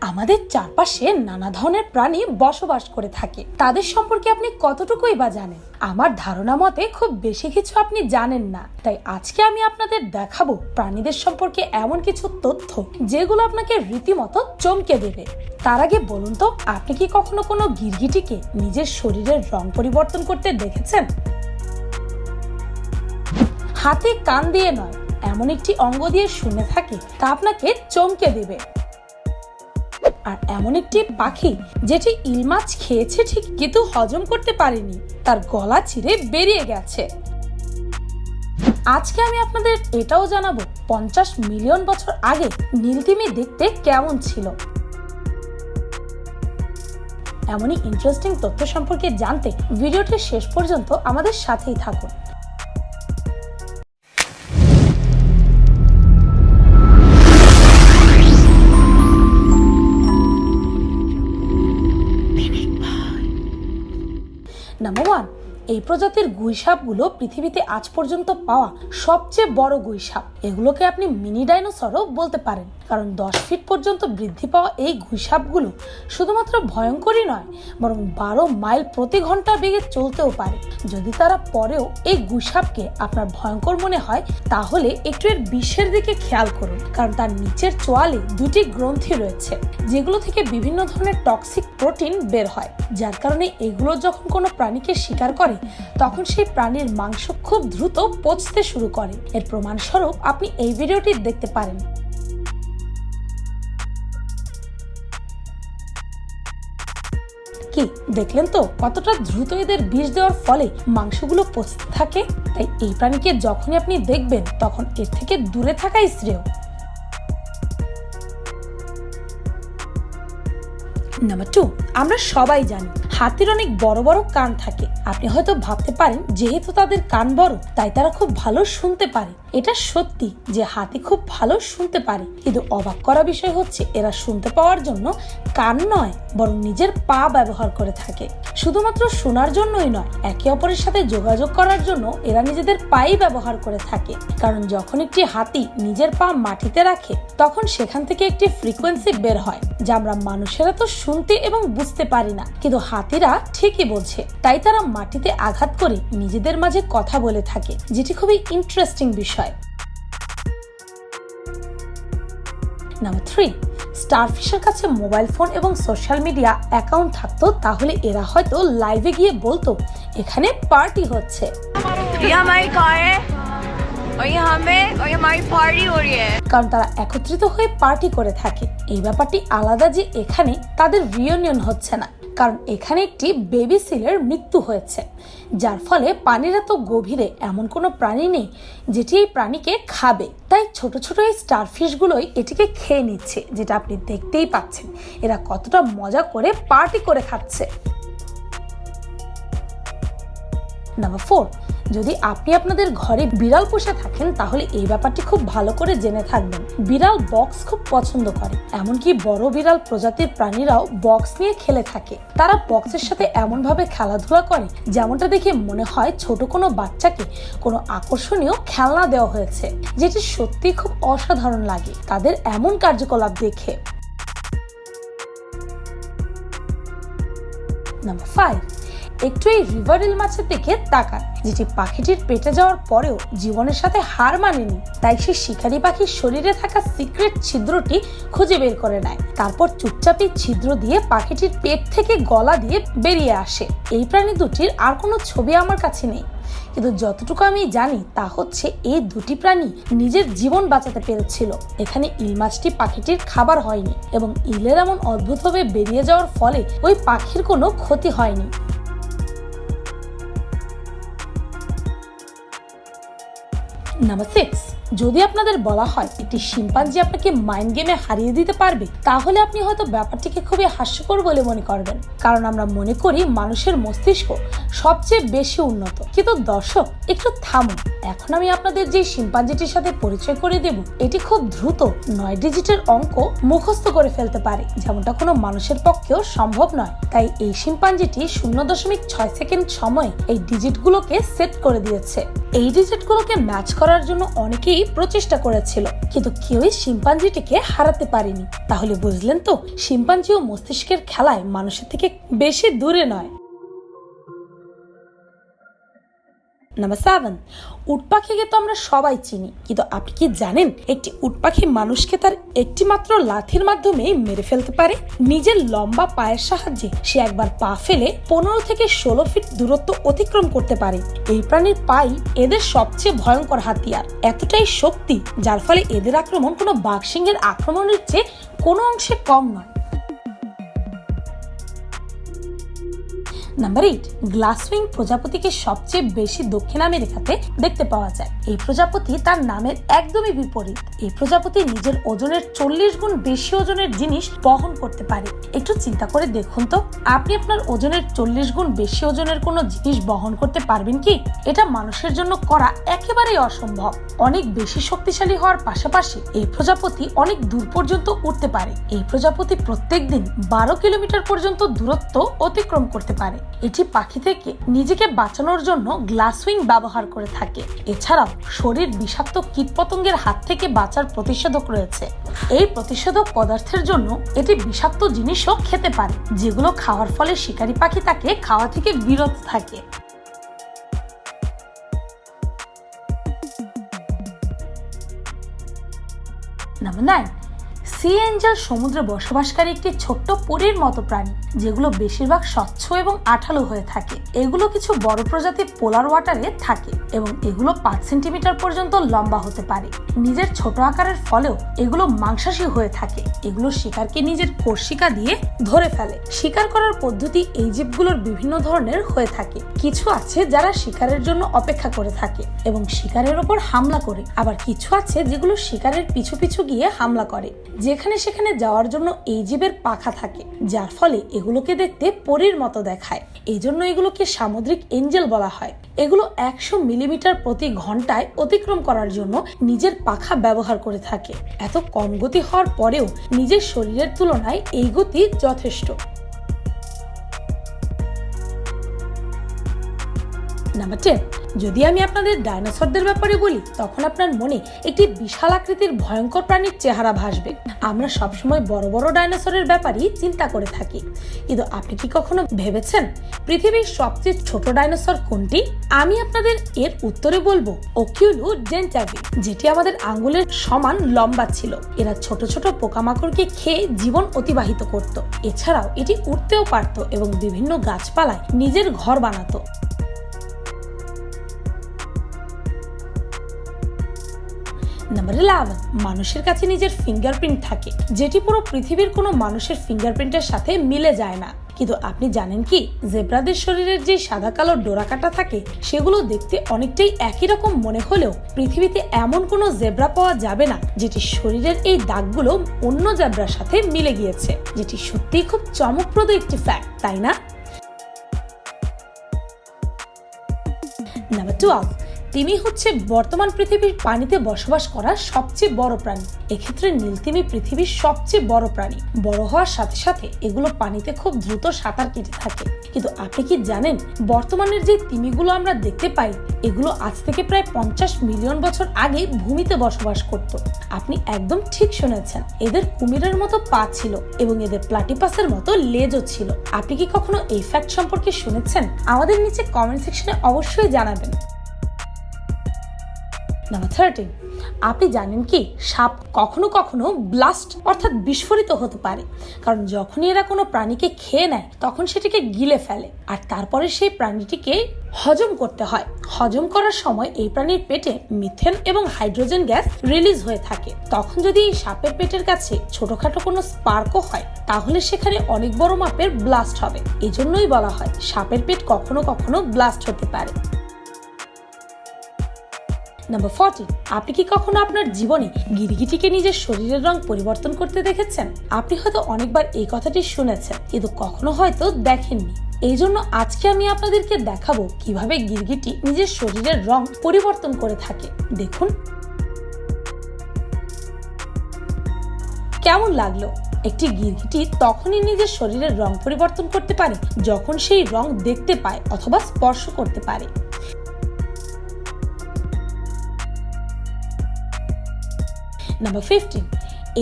আমাদের চারপাশে নানা ধরনের প্রাণী বসবাস করে থাকে। তাদের সম্পর্কে আপনি কতটুকুই বা জানেন? আমার ধারণা মতে খুব বেশি কিছু আপনি জানেন না। তাই আজকে আমি আপনাদের দেখাবো প্রাণীদের সম্পর্কে এমন কিছু তথ্য যেগুলো আপনাকে রীতিমতো চমকে দেবে। তার আগে বলুন তো, আপনি কি কখনো কোনো গিরগিটিকে নিজের শরীরের রং পরিবর্তন করতে দেখেছেন? হাতে কান দিয়ে নয়, এমন একটি অঙ্গ দিয়ে শুনে থাকে, তা আপনাকে চমকে দেবে। আর এমন একটি পাখি যেটি ইল মাছ খেয়েছে ঠিক কিন্তু হজম করতে পারেনি। তার গলা চিরে বেরিয়ে গেছে। আজকে আমি আপনাদের এটাও জানাব, পঞ্চাশ মিলিয়ন বছর আগে নীলতিমি দেখতে কেমন ছিল। এমনই ইন্টারেস্টিং তথ্য সম্পর্কে জানতে ভিডিওটি শেষ পর্যন্ত আমাদের সাথেই থাকুন। নাম্বার ওয়ান এই প্রজাতির গুইসাপগুলো পৃথিবীতে আজ পর্যন্ত পাওয়া সবচেয়ে বড় গুইসাপ। এগুলোকে আপনি মিনি ডাইনোসরও বলতে পারেন। কারণ দশ ফিট পর্যন্ত বৃদ্ধি পাওয়া এই গুইসাপগুলো শুধুমাত্র ভয়ঙ্করই নয়, বরং বারো মাইল প্রতি ঘণ্টা বেগে চলতেও পারে। যদি তারা পরেও এই গুইসাপকে আপনার ভয়ঙ্কর মনে হয়, তাহলে একটু এর বিষের দিকে খেয়াল করুন, কারণ তার নিচের চোয়ালে দুটি গ্রন্থি রয়েছে, যেগুলো থেকে বিভিন্ন ধরনের টক্সিক প্রোটিন বের হয়, যার কারণে এগুলো যখন কোনো প্রাণীকে শিকার করে তখন সেই প্রাণীর মাংস খুব দ্রুত পচতে শুরু করে। এর প্রমাণস্বরূপ আপনি এই ভিডিওটি দেখতে পারেন। কি, দেখলেন তো? কতটা দ্রুত এদের বিষ দেওয়ার ফলে মাংসগুলো পচতে থাকে? তাই এই প্রাণীকে যখনই আপনি দেখবেন, তখন এর থেকে দূরে থাকাই শ্রেয়। নাম্বার টু আমরা সবাই জানি হাতির অনেক বড় বড় কান থাকে। আপনি হয়তো ভাবতে পারেন, যেহেতু তাদের কান বড়, তাই তারা খুব ভালো শুনতে পারে। এটা সত্যি যে হাতি খুব ভালো শুনতে পারে, কিন্তু অবাক করা বিষয় হচ্ছে, এরা শুনতে পাওয়ার জন্য কান নয়, বরং নিজের পা ব্যবহার করে থাকে। শুধুমাত্র শোনার জন্যই নয়, একে অপরের সাথে যোগাযোগ করার জন্য এরা নিজেদের পাই ব্যবহার করে থাকে। কারণ যখন একটি হাতি নিজের পা মাটিতে রাখে, তখন সেখান থেকে একটি ফ্রিকোয়েন্সি বের হয়, যা আমরা মানুষেরা তো শুনতে এবং বুঝতে পারি না। কিন্তু সাথীরা ঠিকই বলছে, তাই তারা মাটিতে আঘাত করে নিজেদের মাঝে কথা বলে থাকে, যেটি খুবই ইন্টারেস্টিং বিষয়। নাম্বার থ্রি স্টারফিশের কাছে মোবাইল ফোন এবং সোশ্যাল মিডিয়া অ্যাকাউন্ট থাকতো, তাহলে এরা হয়তো লাইভে গিয়ে বলতো, এখানে পার্টি হচ্ছে। और ये हमें और ये हमारी पार्टी हो रही है কারণ তারা একত্রিত হয়ে পার্টি করে থাকে এই ব্যাপারটি আলাদা যে এখানে তাদের রিউনিয়ন হচ্ছে না কারণ এখানে একটি বেবি সিলের মৃত্যু হয়েছে যার ফলে পানির এত গভীরে এমন কোনো প্রাণী নেই যেটি এই প্রাণীকে খাবে তাই ছোট ছোট এই স্টারফিশগুলোই এটিকে খেয়ে নিচ্ছে যেটা আপনি দেখতেই পাচ্ছেন এরা কতটা মজা করে পার্টি করে খাচ্ছে নাম্বার ফোর যদি আপনি আপনাদের ঘরে বিড়াল পোষা থাকেন, তাহলে এই ব্যাপারটি খুব ভালো করে জেনে থাকবেন। বিড়াল বক্স খুব পছন্দ করে, এমনকি বড় বিড়াল প্রজাতির প্রাণীরাও বক্স নিয়ে খেলে থাকে। তারা বক্সের সাথে এমন ভাবে খেলাধুলা করে, যেমনটা দেখে মনে হয় ছোট কোনো বাচ্চাকে কোনো আকর্ষণীয় খেলনা দেওয়া হয়েছে, যেটি সত্যি খুব অসাধারণ লাগে তাদের এমন কার্যকলাপ দেখে। নাম্বার ফাইভ একটু এই রিভারিল মাছের দিকে তাকান যেটি পাখিটির পেটে যাওয়ার পরেও জীবনের সাথে হার মানেনি। তাই সে শিকারী পাখির শরীরে থাকা সিক্রেট ছিদ্রটি খুঁজে বের করে নেয়। তারপর চুপচাপই ছিদ্র দিয়ে পাখিটির পেট থেকে গলা দিয়ে বেরিয়ে আসে। এই প্রাণী দুটির আর কোনো ছবি আমার কাছে নেই। কিন্তু যতটুকু আমি জানি, তা হচ্ছে এই দুটি প্রাণী নিজের জীবন বাঁচাতে পেরেছিল। এখানে ইল মাছটি পাখিটির খাবার হয়নি এবং ইলের এমন অদ্ভুতভাবে বেরিয়ে যাওয়ার ফলে ওই পাখির কোনো ক্ষতি হয়নি। নাম্বার সিক্স যদি আপনাদের বলা হয় একটি শিম্পাঞ্জি আপনাকে মাইন্ড গেমে হারিয়ে দিতে পারবে, তাহলে আপনি হয়তো ব্যাপারটিকে খুবই হাস্যকর বলে মনে করবেন। কারণ আমরা মনে করি মানুষের মস্তিষ্ক সবচেয়ে বেশি উন্নত। কিন্তু দর্শক, একটু থামুন। এখন আমি আপনাদের যে শিম্পাঞ্জিটির সাথে পরিচয় করে দেব, এটি খুব দ্রুত নয় ডিজিটের অঙ্ক মুখস্থ করে ফেলতে পারে। যেমনটা কোনো মানুষের পক্ষেও সম্ভব নয়। তাই এই শিম্পাঞ্জিটি শূন্য দশমিক ছয় সেকেন্ড সময়ে এই ডিজিটগুলোকে সেট করে দিয়েছে। এই ডিজিটগুলোকে ম্যাচ করার জন্য অনেকেই প্রচেষ্টা করেছিল, কিন্তু কেউই শিম্পাঞ্জিটিকে হারাতে পারেনি। তাহলে বুঝলেন তো শিম্পাঞ্জি ও মস্তিষ্কের খেলায় মানুষের থেকে বেশি দূরে নয়। নাম্বার সেভেন উট পাখিকে তো আমরা সবাই চিনি, কিন্তু আপনি কি জানেন, একটি উট পাখি মানুষকে তার একটি মাত্র লাথির মাধ্যমে মেরে ফেলতে পারে? নিজের লম্বা পায়ের সাহায্যে সে একবার পা ফেলে পনেরো থেকে ষোলো ফিট দূরত্ব অতিক্রম করতে পারে। এই প্রাণীর পাই এদের সবচেয়ে ভয়ঙ্কর হাতিয়ার। এতটাই শক্তি, যার ফলে এদের আক্রমণ কোনো বাঘসিংহের আক্রমণের চেয়ে কোনো অংশে কম নয়। নাম্বার এইট গ্লাসউইং প্রজাপতিকে সবচেয়ে বেশি দক্ষিণ আমেরিকাতে দেখতে পাওয়া যায়। এই প্রজাপতি তার নামের একদমই বিপরীত। এই প্রজাপতি নিজের ওজনের চল্লিশ গুণ বেশি ওজনের জিনিস বহন করতে পারে। একটু চিন্তা করে দেখুন তো, আপনি আপনার ওজনের চল্লিশ গুণ বেশি ওজনের কোনো জিনিস বহন করতে পারবেন কি? এটা মানুষের জন্য করা একেবারেই অসম্ভব। অনেক বেশি শক্তিশালী হওয়ার পাশাপাশি এই প্রজাপতি অনেক দূর পর্যন্ত উঠতে পারে। এই প্রজাপতি প্রত্যেক দিন বারো কিলোমিটার পর্যন্ত দূরত্ব অতিক্রম করতে পারে। এটি পাখি থেকে নিজেকে বাঁচানোর জন্য গ্লাসউইং ব্যবহার করে থাকে। এছাড়াও শরীর বিষাক্ত কীটপতঙ্গের হাত থেকে বাঁচার প্রতিষেধক রয়েছে। এই প্রতিষেধক পদার্থের জন্য এটি বিষাক্ত জিনিসও খেতে পারে, যেগুলো খাওয়ার ফলে শিকারী পাখি তাকে খাওয়া থেকে বিরত থাকে। নাম্বার নাইন সি এঞ্জেল সমুদ্রে বসবাসকারী একটি ছোট্ট পরীর মতো প্রাণী, যেগুলো বেশিরভাগ স্বচ্ছ এবং আঠালো হয়ে থাকে। এগুলো কিছু বড় প্রজাতির পোলার ওয়াটারে থাকে এবং এগুলো পাঁচ সেন্টিমিটার পর্যন্ত লম্বা হতে পারে। নিজের ছোট আকারের ফলেও এগুলো মাংসাশী হয়ে থাকে। এগুলো শিকারকে নিজের কোর্শিকা দিয়ে ধরে ফেলে। শিকার করার পদ্ধতি এই জীবগুলোর বিভিন্ন ধরনের হয়ে থাকে। কিছু আছে যারা শিকারের জন্য অপেক্ষা করে থাকে এবং শিকারের ওপর হামলা করে। আবার কিছু আছে যেগুলো শিকারের পিছু পিছু গিয়ে হামলা করে। যেখানে সেখানে যাওয়ার জন্য এই জীবের পাখা থাকে, যার ফলে এগুলোকে দেখতে পরীর মতো দেখায়। এই জন্য এগুলোকে সামুদ্রিক এঞ্জেল বলা হয়। এগুলো একশো মিলিমিটার প্রতি ঘন্টায় অতিক্রম করার জন্য নিজের পাখা ব্যবহার করে থাকে। এত কম গতি হওয়ার পরেও নিজের শরীরের তুলনায় এই গতি যথেষ্ট। নাম্বার টেন যদি আমি আপনাদের ডাইনোসরদের ব্যাপারে বলি, তখন আপনার মনে একটি বিশাল আকৃতির ভয়ঙ্কর প্রাণীর চেহারা ভাসবে। আমরা সবসময় বড় বড় ডাইনোসরের ব্যাপারেই চিন্তা করে থাকি। কিন্তু আপনি কি কখনো ভেবেছেন, পৃথিবীর সবচেয়ে ছোট ডাইনোসর কোনটি? আমি আপনাদের এর উত্তরে বলব ওকিউলু ডেন্টাভি যেটি আমাদের আঙ্গুলের সমান লম্বা ছিল। এরা ছোট ছোট পোকামাকড়কে খেয়ে জীবন অতিবাহিত করত। এছাড়াও এটি উঠতেও পারত এবং বিভিন্ন গাছপালায় নিজের ঘর বানাতো। নাম্বার ইলেভেন মানুষের কাছে নিজের ফিঙ্গারপ্রিন্ট থাকে, যেটি পুরো পৃথিবীর কোনো মানুষের ফিঙ্গারপ্রিন্টের সাথে মিলে যায় না। কিন্তু আপনি জানেন কি, জেব্রাদের শরীরের যে সাদা কালো ডোরাকাটা থাকে, সেগুলো দেখতে অনেকটাই একই রকম মনে হলেও পৃথিবীতে এমন কোনো জেব্রা পাওয়া যাবে না, যেটি শরীরের এই দাগগুলো অন্য জেব্রার সাথে মিলে গিয়েছে, যেটি সত্যিই খুব চমকপ্রদ একটি ফ্যাক্ট তাই না? নাম্বার টুয়েলভ তিমি হচ্ছে বর্তমান পৃথিবীর পানিতে বসবাস করা সবচেয়ে বড় প্রাণী। এক্ষেত্রে নীলতিমি পৃথিবীর সবচেয়ে বড় প্রাণী। বড় হওয়ার সাথে সাথে এগুলো পানিতে খুব দ্রুত সাঁতার কেটে থাকে। কিন্তু আপনি কি জানেন, বর্তমানের যে তিমিগুলো আমরা দেখতে পাই, এগুলো আজ থেকে প্রায় পঞ্চাশ মিলিয়ন বছর আগে ভূমিতে বসবাস করত। আপনি একদম ঠিক শুনেছেন, এদের কুমিরের মতো পা ছিল এবং এদের প্লাটিপাসের মতো লেজও ছিল। আপনি কি কখনো এই ফ্যাক্ট সম্পর্কে শুনেছেন? আমাদের নিচে কমেন্ট সেকশনে অবশ্যই জানাবেন। নাম্বার থার্টিন আপনি জানেন কি, সাপ কখনো কখনো ব্লাস্ট অর্থাৎ বিস্ফোরিত হতে পারে। কারণ যখনই এরা কোনো প্রাণীকে খেয়ে নেয়, তখন সেটিকে গিলে ফেলে। আর তারপরে সেই প্রাণীটিকে হজম করতে হয়। হজম করার সময় এই প্রাণীর পেটে মিথেন এবং হাইড্রোজেন গ্যাস রিলিজ হয়ে থাকে। তখন যদি এই সাপের পেটের কাছে ছোটখাটো কোনো স্পার্কও হয়, তাহলে সেখানে অনেক বড় মাপের ব্লাস্ট হবে। এজন্যই বলা হয়, সাপের পেট কখনো কখনো ব্লাস্ট হতে পারে। নাম্বার ফর্টি আপনি কি কখনো আপনার জীবনে গিরগিটিকে নিজের শরীরের রং পরিবর্তন করতে দেখেছেন? আপনি হয়তো অনেকবার এই কথাটি শুনেছেন, কিন্তু কখনো হয়তো দেখেননি। এই জন্য আজকে আমি আপনাদেরকে দেখাবো কীভাবে গিরগিটি নিজের শরীরের রং পরিবর্তন করে থাকে। দেখুন। কেমন লাগল? একটি গিরগিটি তখনই নিজের শরীরের রং পরিবর্তন করতে পারে, যখন সেই রং দেখতে পায় অথবা স্পর্শ করতে পারে। নাম্বার ফিফটিন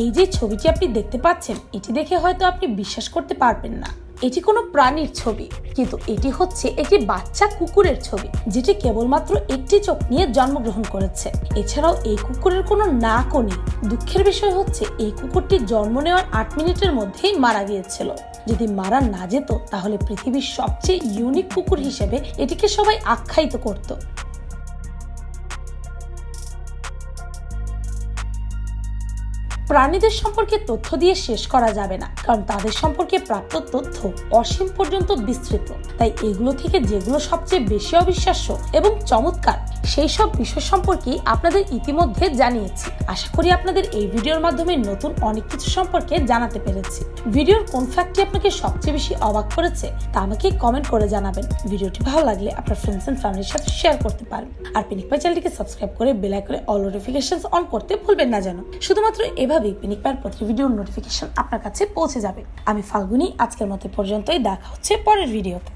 এই যে ছবিটি আপনি দেখতে পাচ্ছেন, এটি দেখে হয়তো আপনি বিশ্বাস করতে পারবেন না। এটি কোনো প্রাণীর ছবি, কিন্তু এটি হচ্ছে একটি বাচ্চা কুকুরের ছবি, যেটি কেবলমাত্র একটি চোখ নিয়ে জন্মগ্রহণ করেছে। এছাড়াও এই কুকুরের কোনো নাকও নেই। দুঃখের বিষয় হচ্ছে, এই কুকুরটি জন্ম নেওয়ার আট মিনিটের মধ্যেই মারা গিয়েছিল। যদি মারা না যেত, তাহলে পৃথিবীর সবচেয়ে ইউনিক কুকুর হিসেবে এটিকে সবাই আখ্যায়িত করত। প্রাণীদের সম্পর্কে তথ্য দিয়ে শেষ করা যাবে না, কারণ তাদের সম্পর্কে প্রাপ্ত তথ্য অসীম পর্যন্ত বিস্তৃত। তাই এগুলো থেকে যেগুলো সবচেয়ে বেশি অবিশ্বাস্য এবং চমৎকার, সেই সব বিষয় সম্পর্কে আপনাদের ইতিমধ্যে জানিয়েছি। আশা করি আপনাদের এই ভিডিওর মাধ্যমে নতুন অনেক কিছু সম্পর্কে জানাতে পেরেছি। ভিডিওর কোন ফ্যাক্টটি আপনাকে সবচেয়ে বেশি অবাক করেছে, তা আমাকে কমেন্ট করে জানাবেন। ভিডিওটি ভালো লাগলে আপনার ফ্রেন্ডস এন্ড ফ্যামিলির সাথে শেয়ার করতে পারেন। আর পিনিক পাই চ্যানেলটিকে সাবস্ক্রাইব করে বেল আইকনে অল নোটিফিকেশন অন করতে ভুলবেন না যেন। শুধুমাত্র এভাবেই পিনিক পার প্রতি ভিডিওর নোটিফিকেশন আপনার কাছে পৌঁছে যাবে। আমি ফাল্গুনি, আজকের মতো পর্যন্তই, দেখা হচ্ছে পরের ভিডিওতে